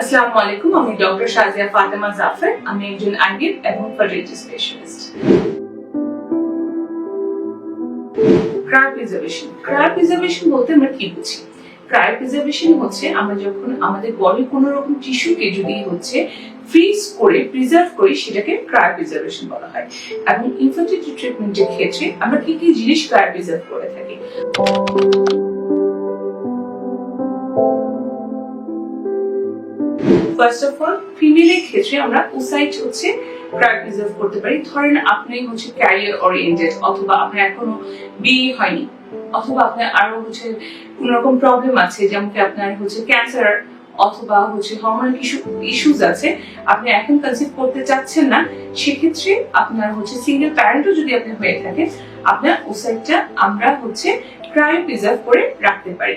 আসসালামু আলাইকুম আমি ডক্টর শাজিয়া ফাতেমা জাফর আমি একজন আইভিএফ এবং ফার্টিলিটি স্পেশালিস্ট ক্রায়োপ্রিজার্ভেশন ক্রায়োপ্রিজার্ভেশন বলতে আমরা কি বুঝি? ক্রায়োপ্রিজার্ভেশন হচ্ছে আমরা যখন আমাদের বডির কোনো রকম টিস্যুকে যদি হচ্ছে ফ্রিজ করে প্রিজার্ভ করি, সেটাকে ক্রায়োপ্রিজার্ভেশন বলা হয়। এবং ইনফার্টিলিটি ট্রিটমেন্টের ক্ষেত্রে আমরা কি কি জিনিস ক্রায়োপ্রিজার্ভ করে থাকি? ফার্স্ট অফ অল ফিমেলের ক্ষেত্রে আমরা ওসাইট হচ্ছে ক্রায়োপ্রিজার্ভ করতে পারি। ধরেন আপনি হচ্ছে ক্যারিয়ার ওরিয়েন্টেড অথবা আপনার এখনও বিয়ে হয়নি, অথবা আপনার আরও হচ্ছে কোন রকম প্রবলেম আছে, যেমন কি আপনার হচ্ছে ক্যান্সার অথবা হচ্ছে হরমোনাল কিছু ইস্যুজ আছে, আপনি এখন কনসিভ করতে চাচ্ছেন না, সেক্ষেত্রে আপনার হচ্ছে সিঙ্গেল প্যারেন্টও যদি আপনি হয়ে থাকেন, আপনার ওসাইটটা আমরা হচ্ছে ক্রায়ো প্রিজার্ভ করে রাখতে পারি।